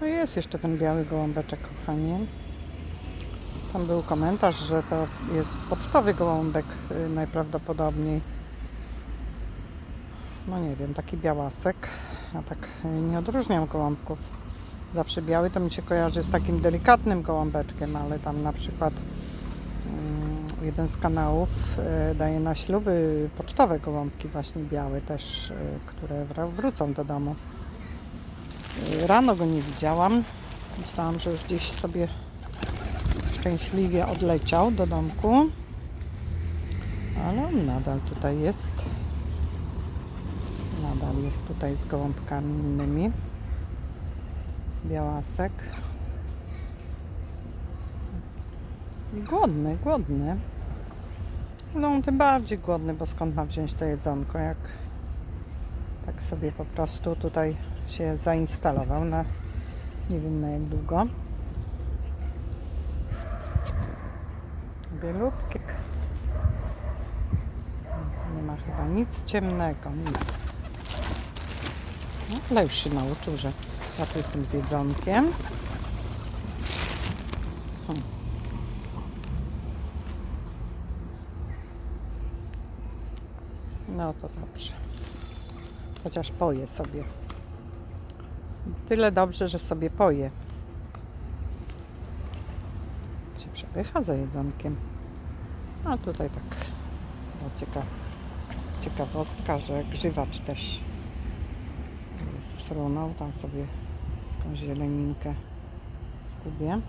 No jest jeszcze ten biały gołąbeczek, kochani. Tam był komentarz, że to jest pocztowy gołąbek y, najprawdopodobniej. No nie wiem, taki białasek. Ja tak y, nie odróżniam gołąbków. Zawsze biały to mi się kojarzy z takim delikatnym gołąbeczkiem, ale tam na przykład mm, jeden z kanałów y, daje na śluby pocztowe gołąbki właśnie białe też, które wrócą do domu. Rano go nie widziałam. Myślałam, że już gdzieś sobie szczęśliwie odleciał do domku. Ale on nadal tutaj jest. Nadal jest tutaj z gołąbkami innymi. Białasek. Głodny, głodny. No on tym bardziej głodny, bo skąd ma wziąć to jedzonko, jak tak sobie po prostu tutaj się zainstalował na nie wiem na jak długo. Bielutki. Nie ma chyba nic ciemnego, nic. No, ale już się nauczył, że ja tu jestem z jedzonkiem. Hmm. No to dobrze. Chociaż poje sobie. Tyle dobrze, że sobie poje. Się przepycha za jedzonkiem. A tutaj tak no, cieka, ciekawostka, że grzywacz też sfrunął. Tam sobie tą zieleninkę skubie.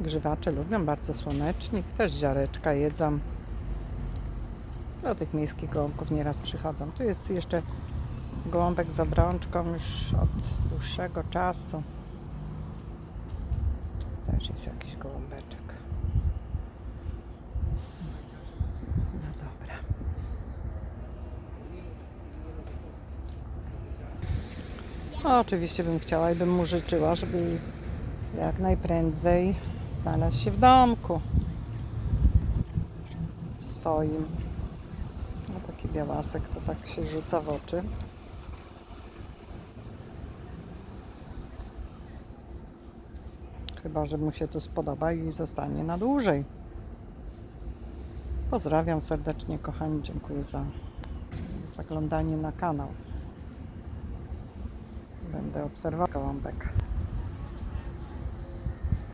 Grzywacze lubią bardzo słonecznik. Też ziareczka jedzą. Do tych miejskich gołąbków nieraz przychodzą. Tu jest jeszcze gołąbek z obrączką już od dłuższego czasu. Też jest jakiś gołąbeczek. No dobra. No, oczywiście bym chciała i bym mu życzyła, żeby jak najprędzej znalazł się w domku. W swoim. No taki białasek to tak się rzuca w oczy. Chyba, że mu się tu spodoba i zostanie na dłużej. Pozdrawiam serdecznie, kochani. Dziękuję za zaglądanie na kanał. Będę obserwował gołąbek.